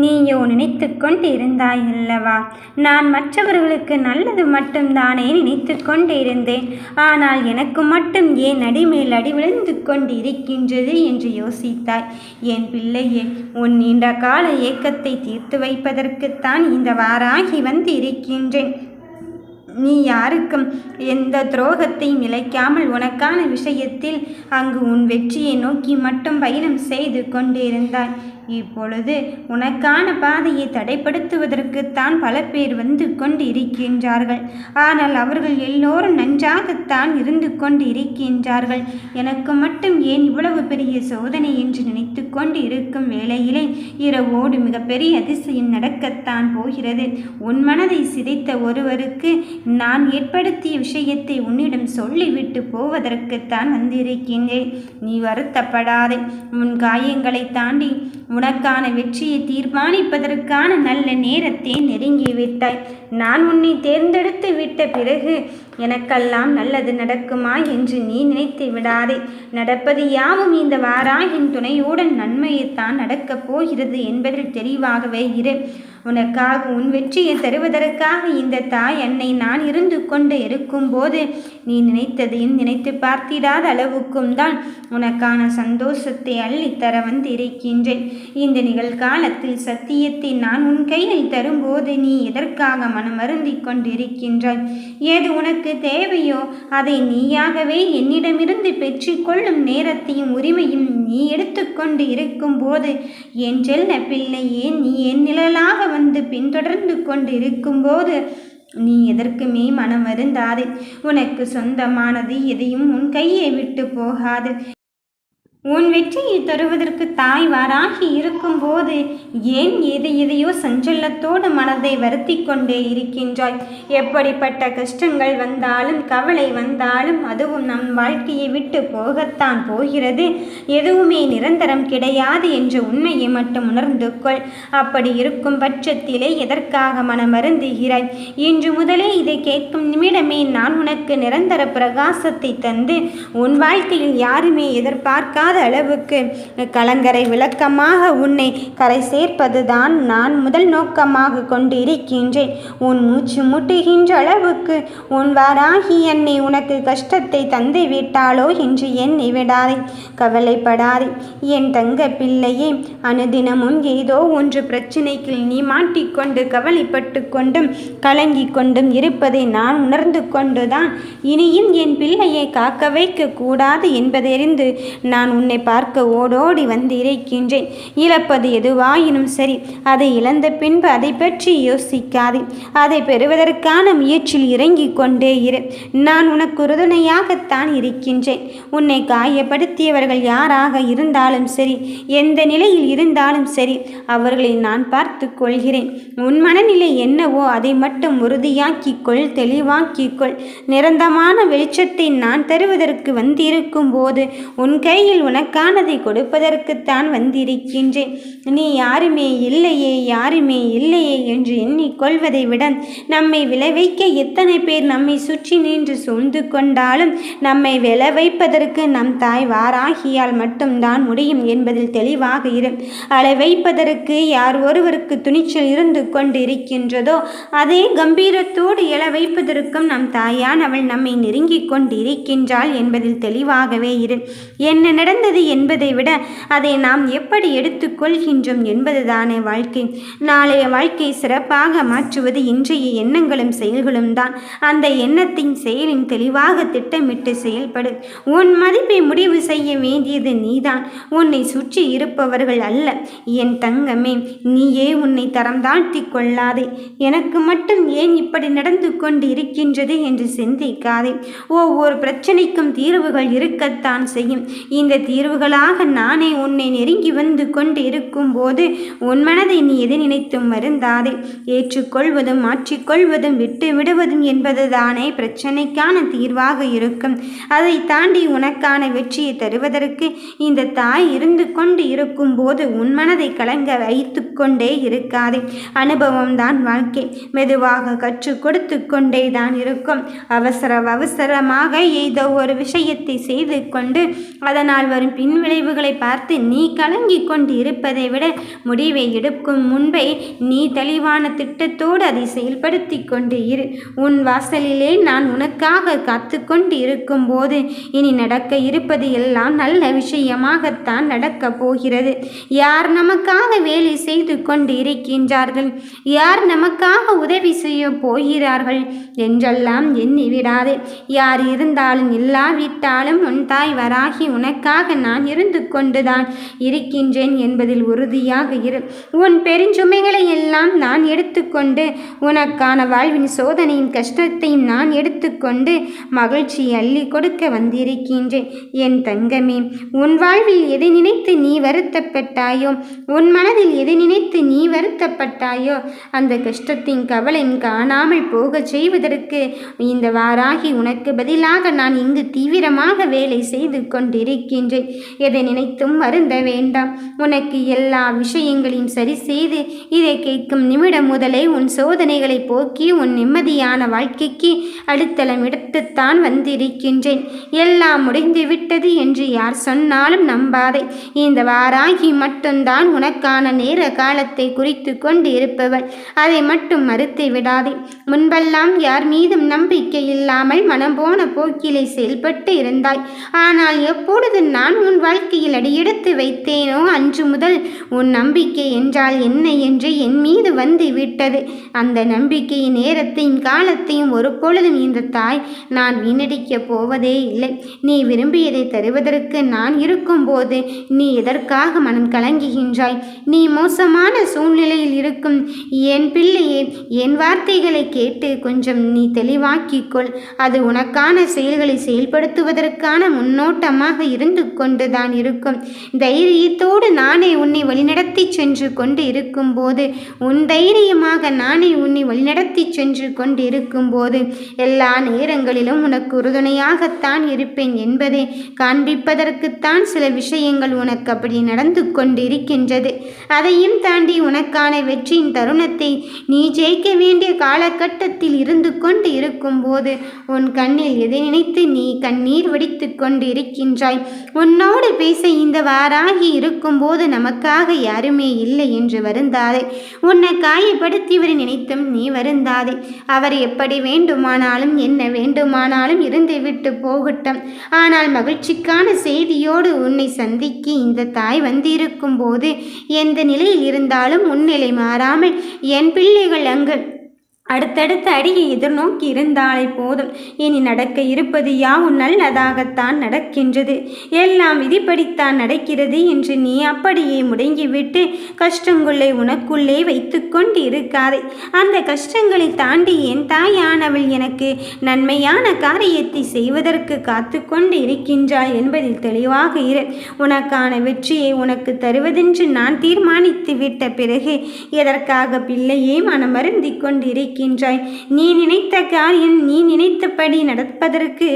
நீயோ நினைத்து கொண்டு அல்லவா நான் மற்றவர்களுக்கு நல்லது மட்டும்தானே நினைத்து கொண்டிருந்தேன். ஆனால் எனக்கு மட்டும் ஏன் அடிமேல் அடி விழுந்து கொண்டிருக்கின்றது என்று யோசித்தாய். என் பிள்ளையே உன் நீண்ட கால ஏக்கத்தை தீர்த்து வைப்பதற்குத்தான் இந்த வாராகி வந்து இருக்கின்றேன் நீ யாருக்கும் எந்த துரோகத்தையும் இழைக்காமல் உனக்கான விஷயத்தில் அங்கு உன் வெற்றியை நோக்கி மட்டும் பயணம் செய்து கொண்டிருந்தாய். இப்பொழுது உனக்கான பாதையை தடைப்படுத்துவதற்குத்தான் பல பேர் வந்து கொண்டு இருக்கின்றார்கள் ஆனால் அவர்கள் எல்லோரும் நன்றாகத்தான் இருந்து கொண்டு இருக்கின்றார்கள் எனக்கு மட்டும் ஏன் இவ்வளவு பெரிய சோதனை என்று நினைத்து கொண்டு இருக்கும் வேளையிலே இரவோடு மிகப்பெரிய அதிசயம் நடக்கத்தான் போகிறது. உன் மனதை சிதைத்த ஒருவருக்கு நான் ஏற்படுத்திய விஷயத்தை உன்னிடம் சொல்லிவிட்டு போவதற்குத்தான் வந்திருக்கின்றேன். நீ வருத்தப்படாதே. உன் காயங்களை தாண்டி உனக்கான வெற்றியை தீர்மானிப்பதற்கான நல்ல நேரத்தை நெருங்கிவிட்டாய். நான் உன்னை தேர்ந்தெடுத்து விட்ட பிறகு எனக்கெல்லாம் நல்லது நடக்குமா என்று நீ நினைத்து விடாதே. நடப்பது யாவும் இந்த வாராயின் துணையுடன் நன்மையைத்தான் நடக்கப் போகிறது என்பதில் தெளிவாகவே இரு. உனக்காக உன் வெற்றியை தருவதற்காக இந்த தாய் என்னை நான் இருந்து கொண்டு இருக்கும்போது நீ நினைத்ததையும் நினைத்து பார்த்திடாத அளவுக்கும் தான் உனக்கான சந்தோஷத்தை அள்ளித்தர வந்து இருக்கின்றேன் இந்த நிகழ்காலத்தில் சத்தியத்தை நான் உன் கையில் தரும்போது நீ எதற்காக மனமருந்தி கொண்டிருக்கின்றாய்? ஏது உனக்கு தேவையோ அதை நீயாகவே என்னிடமிருந்து பெற்றுக்கொள்ளும் நேரத்தையும் உரிமையும் நீ எடுத்துக்கொண்டு இருக்கும்போது என் செல்ல பிள்ளையே நீ என் நிழலாக வந்து பின்தொடர்ந்து கொண்டு இருக்கும்போது நீ எதற்குமே மனம் வருந்தாதே. உனக்கு சொந்தமானது எதையும் உன் கையை விட்டு போகாது. உன் வெற்றியை தருவதற்கு தாய் வாராகி இருக்கும்போது ஏன் எதை எதையோ சஞ்சலத்தோடு மனதை வருத்தி கொண்டே இருக்கின்றாய்? எப்படிப்பட்ட கஷ்டங்கள் வந்தாலும் கவலை வந்தாலும் அதுவும் நம் வாழ்க்கையை விட்டு போகத்தான் போகிறது. எதுவுமே நிரந்தரம் கிடையாது என்ற உண்மையை மட்டும் உணர்ந்து கொள். அப்படி இருக்கும் பட்சத்திலே எதற்காக மனம் வருந்துகிறாய்? இன்று முதலே இதை கேட்கும் நிமிடமே நான் உனக்கு நிரந்தர பிரகாசத்தை தந்து உன் வாழ்க்கையில் யாருமே எதிர்பார்க்காத அளவுக்கு கலங்கரை விளக்கமாக உன்னை கரை சேர்ப்பதுதான் நான் முதல் நோக்கமாக கொண்டு இருக்கின்றேன் உன் மூச்சு முட்டுகின்ற அளவுக்கு உன் வாராகி என்னை உனக்கு கஷ்டத்தை தந்து விட்டாளோ என்று எண்ணி விடாதே கவலைப்படாதே. என் தங்க பிள்ளையே அனுதினமும் ஏதோ ஒன்று பிரச்சனைக்கு நீ மாட்டிக்கொண்டு கவலைப்பட்டு கொண்டும் கலங்கி கொண்டும் இருப்பதை நான் உணர்ந்து கொண்டுதான். இனியும் என் பிள்ளையை காக்க வைக்க கூடாது என்பதறிந்து நான் உன்னை பார்க்க ஓடோடி வந்து இருக்கின்றேன் இழப்பது எதுவாயினும் சரி அதை இழந்த பின்பு அதை பற்றி யோசிக்காதே. அதை பெறுவதற்கான முயற்சியில் இறங்கிக் கொண்டே இரு. நான் உனக்கு உறுதுணையாகத்தான் இருக்கின்றேன். உன்னை காயப்படுத்தியவர்கள் யாராக இருந்தாலும் சரி எந்த நிலையில் இருந்தாலும் சரி அவர்களை நான் பார்த்து கொள்கிறேன். உன் மனநிலை என்னவோ அதை மட்டும் உறுதியாக்கிக் கொள் தெளிவாக்கிக் கொள். நிரந்தரமான வெளிச்சத்தை நான் தருவதற்கு வந்திருக்கும் போது உன் கையில் உனக்கானதை கொடுப்பதற்குத்தான் வந்திருக்கின்றேன். நீ யாருமே இல்லையே யாருமே இல்லையே என்று எண்ணிக்கொள்வதை விட நம்மை விளைவிக்க எத்தனை பேர் நம்மை சுற்றி நின்று சூழ்ந்து கொண்டாலும் நம்மை விள வைப்பதற்கு நம் தாய் வாராகியால் மட்டும்தான் முடியும் என்பதில் தெளிவாக இரு. அலை வைப்பதற்கு யார் ஒருவருக்கு துணிச்சல் இருந்து கொண்டு இருக்கின்றதோ அதே கம்பீரத்தோடு எழ வைப்பதற்கும் நம் அவள் நம்மை நெருங்கிக் கொண்டு இருக்கின்றாள் என்பதில் தெளிவாகவே இரு. என்ன சிறந்தது என்பதை விட அதை நாம் எப்படி எடுத்துக்கொள்கின்றோம் என்பதுதானே வாழ்க்கை. நாளைய வாழ்க்கை சிறப்பாக மாற்றுவது இன்றைய எண்ணங்களும் செயல்களும் தான். அந்த எண்ணத்தின் செயலின் தெளிவாக திட்டமிட்டு செயல்படு. உன் மதிப்பை முடிவு செய்ய வேண்டியது நீதான். உன்னை சுற்றி இருப்பவர்கள் அல்ல. என் தங்கமே நீயே உன்னை தரம் தாழ்த்தி கொள்ளாதே. எனக்கு மட்டும் ஏன் இப்படி நடந்து கொண்டு இருக்கின்றது என்று சிந்திக்காதே. ஒவ்வொரு பிரச்சனைக்கும் தீர்வுகள் இருக்கத்தான் செய்யும். இந்த தீர்வுகளாக நானே உன்னை நெருங்கி வந்து கொண்டு இருக்கும்போது உன் மனதை நீ எது நினைத்தும் வருந்தாதே. ஏற்றுக்கொள்வதும் மாற்றிக்கொள்வதும் விட்டு விடுவதும் என்பதுதானே பிரச்சனைக்கான தீர்வாக இருக்கும். அதை தாண்டி உனக்கான வெற்றியை தருவதற்கு இந்த தாய் இருந்து கொண்டு இருக்கும்போது உன் மனதை கலங்க வைத்து கொண்டே இருக்காதே. அனுபவம் தான் வாழ்க்கை. மெதுவாக கற்றுக் கொடுத்து கொண்டே தான் இருக்கும். அவசர அவசரமாக ஏதோ ஒரு விஷயத்தை செய்து கொண்டு அதனால் வரும் பின் விளைவுகளை பார்த்து நீ கலங்கிக் கொண்டு இருப்பதை விட முடிவை எடுக்கும் முன்பே நீ தெளிவான திட்டத்தோடு அதை செயல்படுத்தி கொண்டு இரு. உன் வாசலிலே நான் உனக்காக காத்து கொண்டு இருக்கும்போது இனி நடக்க இருப்பது எல்லாம் நல்ல விஷயமாகத்தான் நடக்கப் போகிறது. யார் நமக்காக வேலை செய்து கொண்டு இருக்கின்றார்கள்? யார் நமக்காக உதவி செய்ய போகிறார்கள்? என்றெல்லாம் எண்ணி விடாதே. யார் இருந்தாலும் இல்லாவிட்டாலும் உன் தாய் வராகி உனக்காக நான் இருந்து கொண்டுதான் இருக்கின்றேன் என்பதில் உறுதியாக இரு. உன் பெருஞ்சுமைகளை எல்லாம் நான் எடுத்துக்கொண்டு உனக்கான வாழ்வின் சோதனையும் கஷ்டத்தையும் நான் எடுத்துக்கொண்டு மகிழ்ச்சி அள்ளி கொடுக்க வந்திருக்கின்றேன். என் தங்கமே உன் வாழ்வில் எதை நினைத்து நீ வருத்தப்பட்டாயோ உன் மனதில் எதை நினைத்து நீ வருத்தப்பட்டாயோ அந்த கஷ்டத்தின் கவலையும் காணாமல் போகச் செய்வதற்கு இந்த வாராகி உனக்கு பதிலாக நான் இங்கு தீவிரமாக வேலை செய்து கொண்டிருக்கின்றேன். எதை நினைத்தும் வருந்த வேண்டாம். உனக்கு எல்லா விஷயங்களையும் சரி செய்து இதை கேட்கும் நிமிடம் முதலே உன் சோதனைகளை போக்கி உன் நிம்மதியான வாழ்க்கைக்கு அடுத்தளம் எடுத்துத்தான் வந்திருக்கின்றேன். எல்லாம் முடிந்து விட்டது என்று யார் சொன்னாலும் நம்பாதே. இந்த வாராகி மட்டும்தான் உனக்கான நேர காலத்தை குறித்து கொண்டு இருப்பவள் அதை மட்டும் மறுத்து விடாதே. முன்பெல்லாம் யார் மீதும் நம்பிக்கை இல்லாமல் மனம் போன போக்கிலே செயல்பட்டு இருந்தாய். ஆனால் எப்பொழுது நான் நான் உன் வாழ்க்கையில் அடியெடுத்து வைத்தேனோ? அன்று முதல் உன் நம்பிக்கை என்றால் என்ன என்று என் மீது வந்து விட்டது. அந்த நம்பிக்கையின் நேரத்தையும் காலத்தையும் ஒரு பொழுதும் இந்த தாய் நான் வீணடிக்கப் போவதே இல்லை. நீ விரும்பியதை தருவதற்கு நான் இருக்கும்போது நீ எதற்காக மனம் கலங்குகின்றாய்? நீ மோசமான சூழ்நிலையில் இருக்கும் என் பிள்ளையே என் வார்த்தைகளை கேட்டு கொஞ்சம் நீ தெளிவாக்கிக்கொள் அது உனக்கான செயல்களை செயல்படுத்துவதற்கான முன்னோட்டமாக இருந்து கொண்டுதான் இருக்கும். தைரியத்தோடு நானே உன்னை வழிநடத்தி சென்று கொண்டு இருக்கும்போது உன் தைரியமாக நானே உன்னை வழிநடத்தி சென்று கொண்டு இருக்கும்போது எல்லா நேரங்களிலும் உனக்கு உறுதுணையாகத்தான் இருப்பேன் என்பதை காண்பிப்பதற்குத்தான் சில விஷயங்கள் உனக்கு அப்படி நடந்து கொண்டிருக்கின்றது. அதையும் தாண்டி உனக்கான வெற்றியின் தருணத்தை நீ ஜெயிக்க வேண்டிய காலகட்டத்தில் இருந்து கொண்டு இருக்கும்போது உன் கண்ணில் எதை நினைத்து நீ கண்ணீர் வடித்து கொண்டு இருக்கின்றாய் உன் உன்னோடு பேச இந்த வாராகி இருக்கும்போது நமக்காக யாருமே இல்லை என்று வருந்தாதே. உன்னை காயப்படுத்தியவர் நினைத்தும் நீ வருந்தாதே. அவர் எப்படி வேண்டுமானாலும் என்ன வேண்டுமானாலும் இருந்துவிட்டு போகட்டும். ஆனால் மகிழ்ச்சிக்கான செய்தியோடு உன்னை சந்திக்க இந்த தாய் வந்திருக்கும் போது எந்த நிலையில் இருந்தாலும் உன்னிலை மாறாமல் என் பிள்ளைகள் அங்கு அடுத்தடுத்த அடியை எதிர்நோக்கி இருந்தாலே போதும். இனி நடக்க இருப்பது யாவும் நல்லதாகத்தான் நடக்கின்றது. எல்லாம் விதிப்படித்தான் நடக்கிறது என்று நீ அப்படியே முடங்கிவிட்டு கஷ்டங்களை உனக்குள்ளே வைத்து கொண்டு இருக்காதே அந்த கஷ்டங்களை தாண்டி என் தாயானவள் எனக்கு நன்மையான காரியத்தை செய்வதற்கு காத்து கொண்டு இருக்கின்றாள் என்பதில் தெளிவாக இரு. உனக்கான வெற்றியை உனக்கு தருவதென்று நான் தீர்மானித்து விட்ட பிறகு எதற்காக பிள்ளையே மனமருந்தி கொண்டிருக்க இருக்கின்றாய். நீ நினைத்த காரியம் நீ நினைத்தபடி நடப்பதற்கு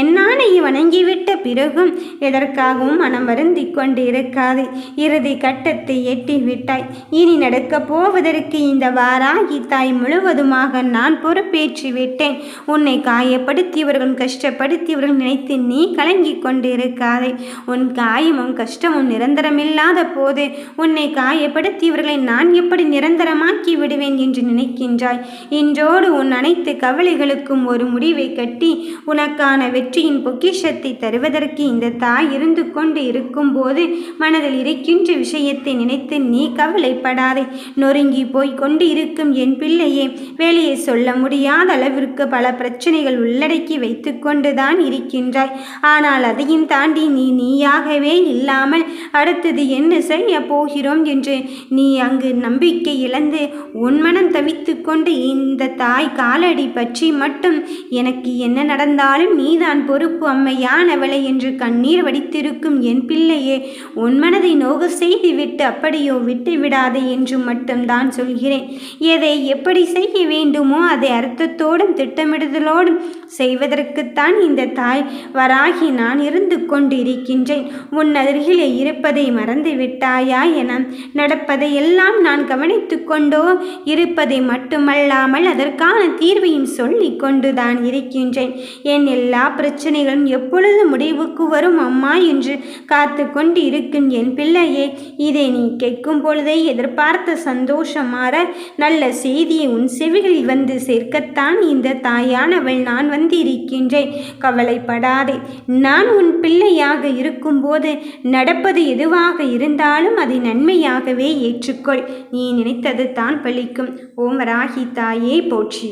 என்னானை வணங்கிவிட்ட பிறகும் எதற்காகவும் மனம் வருந்தி கொண்டு இருக்காது இறுதி கட்டத்தை எட்டி விட்டாய் இனி நடக்கப் போவதற்கு இந்த வாராகி தாய் முழுவதுமாக நான் பொறுப்பேற்றி விட்டேன். உன்னை காயப்படுத்தியவர்களும் கஷ்டப்படுத்தியவர்கள் நினைத்து நீ கலங்கிக் கொண்டு இருக்காதே உன் காயமும் கஷ்டமும் நிரந்தரமில்லாத போது உன்னை காயப்படுத்தியவர்களை நான் எப்படி நிரந்தரமாக்கி விடுவேன் என்று நினைக்கின்றாய். இன்றோடு உன் அனைத்து கவலைகளுக்கும் ஒரு முடிவை கட்டி உனக்கான வெற்றியின் பொக்கிஷத்தை தருவதற்கு இந்த தாய் இருந்து கொண்டு இருக்கும்போது மனதில் இருக்கின்ற விஷயத்தை நினைத்து நீ கவலைப்படாதே. நொறுங்கி போய் கொண்டு இருக்கும் என் பிள்ளையே வெளியே சொல்ல முடியாத அளவிற்கு பல பிரச்சனைகள் உள்ளடக்கி வைத்து கொண்டுதான் இருக்கின்றாய். ஆனால் அதையும் தாண்டி நீ நீயாகவே இல்லாமல் அடுத்தது என்ன செய்ய போகிறோம் என்று நீ அங்கு நம்பிக்கை இழந்து உன் மனம் தவித்து கொண்டு இந்த தாய் காலடி பற்றி மட்டும் எனக்கு என்ன நடந்தாலும் நீதான் பொறுப்பு அம்மையானவளை என்று கண்ணீர் வடித்திருக்கும் என் பிள்ளையே. உன் மனதை நோக செய்துவிட்டு அப்படியோ விட்டு விடாதே என்று மட்டும்தான் சொல்கிறேன். எதை எப்படி செய்ய வேண்டுமோ அதை அர்த்தத்தோடும் திட்டமிடுதலோடும் செய்வதற்குத்தான் இந்த தாய் வராகி நான் இருந்து கொண்டிருக்கின்றேன். உன் அருகிலே இருப்பதை மறந்து விட்டாயா என நடப்பதை எல்லாம் நான் கவனித்து கொண்டோ இருப்பதை மட்டுமல்லா இல்லாமல் அதற்கான தீர்வையும் சொல்லி கொண்டுதான் இருக்கின்றேன். என் எல்லா பிரச்சனைகளும் எப்பொழுது முடிவுக்கு வரும் அம்மா என்று காத்து கொண்டு இருக்கும் என் பிள்ளையே இதை நீ கேட்கும் பொழுதே எதிர்பார்த்த சந்தோஷமாற நல்ல செய்தியை உன் செவிகளில் வந்து சேர்க்கத்தான் இந்த தாயானவள் நான் வந்து இருக்கின்றேன் கவலைப்படாதே நான் உன் பிள்ளையாக இருக்கும்போது நடப்பது எதுவாக இருந்தாலும் அதை நன்மையாகவே ஏற்றுக்கொள். நீ நினைத்தது தான் பலிக்கும் ஓம் ராகிதா தாயே போற்றி.